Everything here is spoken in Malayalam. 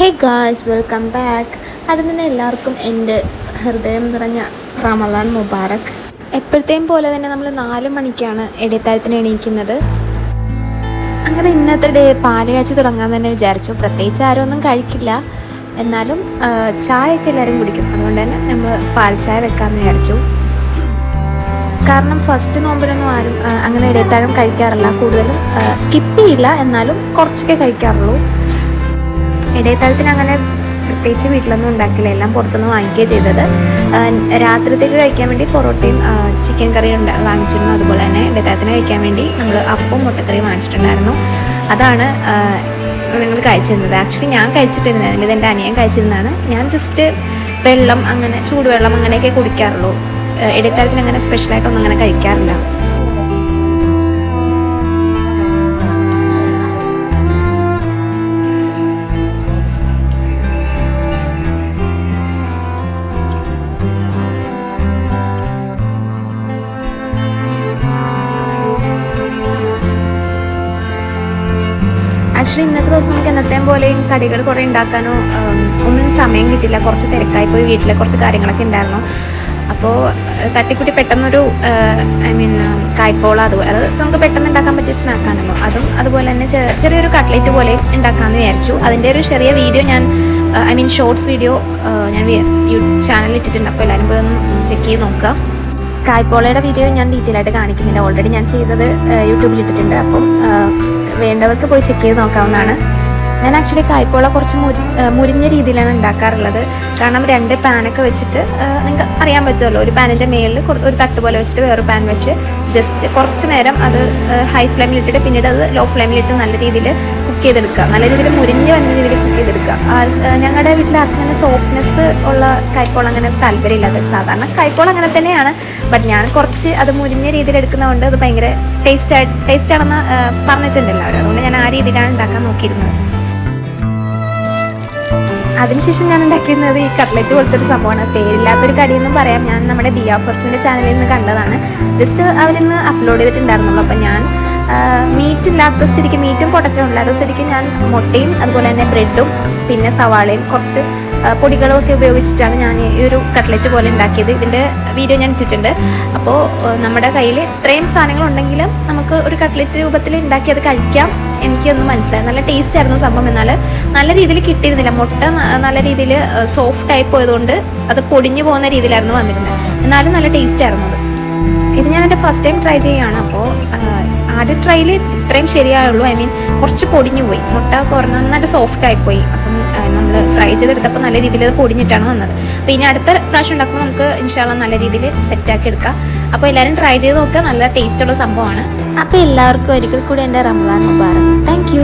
ഹേ ഗായ്സ് വെൽക്കം ബാക്ക് അവിടെ നിന്ന് എല്ലാവർക്കും എന്റെ ഹൃദയം നിറഞ്ഞ റമദാൻ മുബാറക്. എപ്പോഴത്തെയും പോലെ തന്നെ നമ്മൾ നാല് മണിക്കാണ് ഇടയത്താഴത്തിന് എണീക്കുന്നത്. അങ്ങനെ ഇന്നത്തെ ഡേ പാൽ കാച്ചി തുടങ്ങാൻ തന്നെ വിചാരിച്ചു. പ്രത്യേകിച്ച് ആരും ഒന്നും കഴിക്കില്ല. എന്നാലും ചായയൊക്കെ എല്ലാവരും കുടിക്കും. അതുകൊണ്ട് തന്നെ നമ്മൾ പാൽ ചായ വെക്കാമെന്ന് വിചാരിച്ചു. കാരണം ഫസ്റ്റ് നോമ്പിലൊന്നും ആരും അങ്ങനെ ഇടയത്താഴം കഴിക്കാറില്ല. കൂടുതലും സ്കിപ്പ് ചെയ്യില്ല. എന്നാലും കുറച്ചൊക്കെ കഴിക്കാറുള്ളൂ. ഇടയത്താഴത്തിന് അങ്ങനെ പ്രത്യേകിച്ച് വീട്ടിലൊന്നും ഉണ്ടാക്കില്ല. എല്ലാം പുറത്തുനിന്ന് വാങ്ങിക്കുകയാണ് ചെയ്തത്. രാത്രിത്തേക്ക് കഴിക്കാൻ വേണ്ടി പൊറോട്ടയും ചിക്കൻ കറിയും ഉണ്ടാ വാങ്ങിച്ചിരുന്നു. അതുപോലെ തന്നെ ഇടയത്താലത്തിന് കഴിക്കാൻ വേണ്ടി നമ്മൾ അപ്പവും മുട്ടക്കറിയും വാങ്ങിച്ചിട്ടുണ്ടായിരുന്നു. അതാണ് ഞങ്ങൾ കഴിച്ചിരുന്നത്. ആക്ച്വലി ഞാൻ കഴിച്ചിട്ടിരുന്നത് ഇത് എന്റെ അനിയൻ കഴിച്ചിരുന്നതാണ്. ഞാൻ ജസ്റ്റ് വെള്ളം അങ്ങനെ ചൂടുവെള്ളം അങ്ങനെയൊക്കെ കുടിക്കാറുള്ളൂ. ഇടയത്താലത്തിന് അങ്ങനെ സ്പെഷ്യലായിട്ടൊന്നും അങ്ങനെ കഴിക്കാറില്ല. ആക്ച്വലി ഇന്നത്തെ ദിവസം നമുക്ക് എന്നത്തെയും പോലെയും കടികൾ കുറേ ഉണ്ടാക്കാനോ ഒന്നും സമയം കിട്ടില്ല. കുറച്ച് തിരക്കായി പോയി വീട്ടിലെ കുറച്ച് കാര്യങ്ങളൊക്കെ ഉണ്ടായിരുന്നു. അപ്പോൾ തട്ടിക്കുട്ടി പെട്ടെന്നൊരു ഐ മീൻ കായ്പോള അതുപോലെ അത് നമുക്ക് പെട്ടെന്ന് ഉണ്ടാക്കാൻ പറ്റിയ സ്നാക്കാണല്ലോ അതും അതുപോലെ തന്നെ ചെറിയൊരു കട്ട്ലേറ്റ് പോലെ ഉണ്ടാക്കാമെന്ന് വിചാരിച്ചു. അതിന്റെ ഒരു ചെറിയ വീഡിയോ ഞാൻ ഐ മീൻ ഷോർട്സ് വീഡിയോ ഞാൻ യൂട്യൂബ് ചാനലിൽ ഇട്ടിട്ടുണ്ട്. അപ്പോൾ എല്ലാവരും പോയി ഒന്ന് ചെക്ക് ചെയ്ത് നോക്കുക. കായ്പോളയുടെ വീഡിയോ ഞാൻ ഡീറ്റെയിൽ ആയിട്ട് കാണിക്കുന്നില്ല. ഓൾറെഡി ഞാൻ ചെയ്തത് യൂട്യൂബിൽ ഇട്ടിട്ടുണ്ട്. അപ്പം വേണ്ടവർക്ക് പോയി ചെക്ക് ചെയ്ത് നോക്കാവുന്നതാണ്. ഞാൻ ആക്ച്വലി കായ്പോള കുറച്ച് മുരി മുരിഞ്ഞ രീതിയിലാണ് ഉണ്ടാക്കാറുള്ളത്. കാരണം രണ്ട് പാനൊക്കെ വെച്ചിട്ട് നിങ്ങൾക്ക് അറിയാൻ പറ്റുമല്ലോ ഒരു പാനിന്റെ മേളിൽ ഒരു തട്ട് പോലെ വെച്ചിട്ട് വേറൊരു പാൻ വെച്ച് ജസ്റ്റ് കുറച്ച് നേരം അത് ഹൈ ഫ്ലെയിമിലിട്ടിട്ട് പിന്നീട് അത് ലോ ഫ്ലെയിമിലിട്ട് നല്ല രീതിയിൽ കുക്ക് ചെയ്തെടുക്കുക. നല്ല രീതിയിൽ മുരിഞ്ഞ് വന്ന രീതിയിൽ കുക്ക് ചെയ്തെടുക്കുക. ഞങ്ങളുടെ വീട്ടിൽ അങ്ങനെ സോഫ്റ്റ്നെസ് ഉള്ള കൈക്കോൾ അങ്ങനെ താല്പര്യമില്ലാത്ത സാധാരണ കൈക്കോൾ അങ്ങനെ തന്നെയാണ്. ബട്ട് ഞാൻ കുറച്ച് അത് മുരിഞ്ഞ രീതിയിൽ എടുക്കുന്നതുകൊണ്ട് അത് ഭയങ്കര ടേസ്റ്റ് ടേസ്റ്റ് ആണെന്ന് പറഞ്ഞിട്ടുണ്ട് എല്ലാവരും അതുകൊണ്ട് ഞാൻ ആ രീതിയിലാണ് ഉണ്ടാക്കാൻ നോക്കിയിരുന്നത്. അതിനുശേഷം ഞാൻ ഉണ്ടാക്കിയിരുന്നത് ഈ കട്ട്ലറ്റ് പോലത്തെ ഒരു സംഭവമാണ്. പേരില്ലാത്തൊരു കടിയെന്നും പറയാം. ഞാൻ നമ്മുടെ ദിയ ഫർസിന്റെ ചാനലിൽ നിന്ന് കണ്ടതാണ്. ജസ്റ്റ് അവരിന്ന് അപ്ലോഡ് ചെയ്തിട്ടുണ്ടായിരുന്നുള്ളൂ. അപ്പം ഞാൻ മീറ്റ് ഇല്ലാത്ത സ്ഥിതിക്ക് മീറ്റും പൊട്ടറ്റോ ഇല്ലാത്ത സ്ഥിതിക്ക് ഞാൻ മുട്ടയും അതുപോലെ തന്നെ ബ്രെഡും പിന്നെ സവാളയും കുറച്ച് പൊടികളൊക്കെ ഉപയോഗിച്ചിട്ടാണ് ഞാൻ ഈ ഒരു കട്ട്ലറ്റ് പോലെ ഉണ്ടാക്കിയത്. ഇതിന്റെ വീഡിയോ ഞാൻ ഇട്ടിട്ടുണ്ട്. അപ്പോൾ നമ്മുടെ കയ്യിൽ ഇത്രയും സാധനങ്ങളുണ്ടെങ്കിലും നമുക്ക് ഒരു കട്ട്ലറ്റ് രൂപത്തിൽ ഉണ്ടാക്കി അത് കഴിക്കാം. എനിക്കൊന്ന് മനസ്സിലായി. നല്ല ടേസ്റ്റ് ആയിരുന്നു സംഭവം. എന്നാൽ നല്ല രീതിയിൽ കിട്ടിയിരുന്നില്ല. മുട്ട നല്ല രീതിയിൽ സോഫ്റ്റ് ആയി പോയതുകൊണ്ട് അത് പൊടിഞ്ഞു പോകുന്ന രീതിയിലായിരുന്നു വന്നിരുന്നത്. എന്നാലും നല്ല ടേസ്റ്റ് ആയിരുന്നു അത്. ഇത് ഞാൻ എന്റെ ഫസ്റ്റ് ടൈം ട്രൈ ചെയ്യുകയാണ് അപ്പോൾ ആദ്യ ട്രൈയിൽ ഇത്രയും ശരിയായുള്ളൂ. ഐ മീൻ കുറച്ച് പൊടിഞ്ഞു പോയി. മുട്ട കുറഞ്ഞ നന്നായിട്ട് സോഫ്റ്റ് ആയിപ്പോയി. അപ്പം നമ്മൾ ഫ്രൈ ചെയ്തെടുത്തപ്പോൾ നല്ല രീതിയിൽ അത് പൊടിഞ്ഞിട്ടാണ് വന്നത്. അപ്പോൾ ഇനി അടുത്ത പ്രാവശ്യം ഉണ്ടാക്കുമ്പോൾ നമുക്ക് ഇൻഷാല്ല നല്ല രീതിയിൽ സെറ്റാക്കി എടുക്കാം. അപ്പോൾ എല്ലാവരും ട്രൈ ചെയ്ത് നോക്കുക. നല്ല ടേസ്റ്റുള്ള സംഭവമാണ്. അപ്പോൾ എല്ലാവർക്കും ഒരിക്കൽ കൂടി എന്റെ റംസാൻ മുബാറക്. താങ്ക്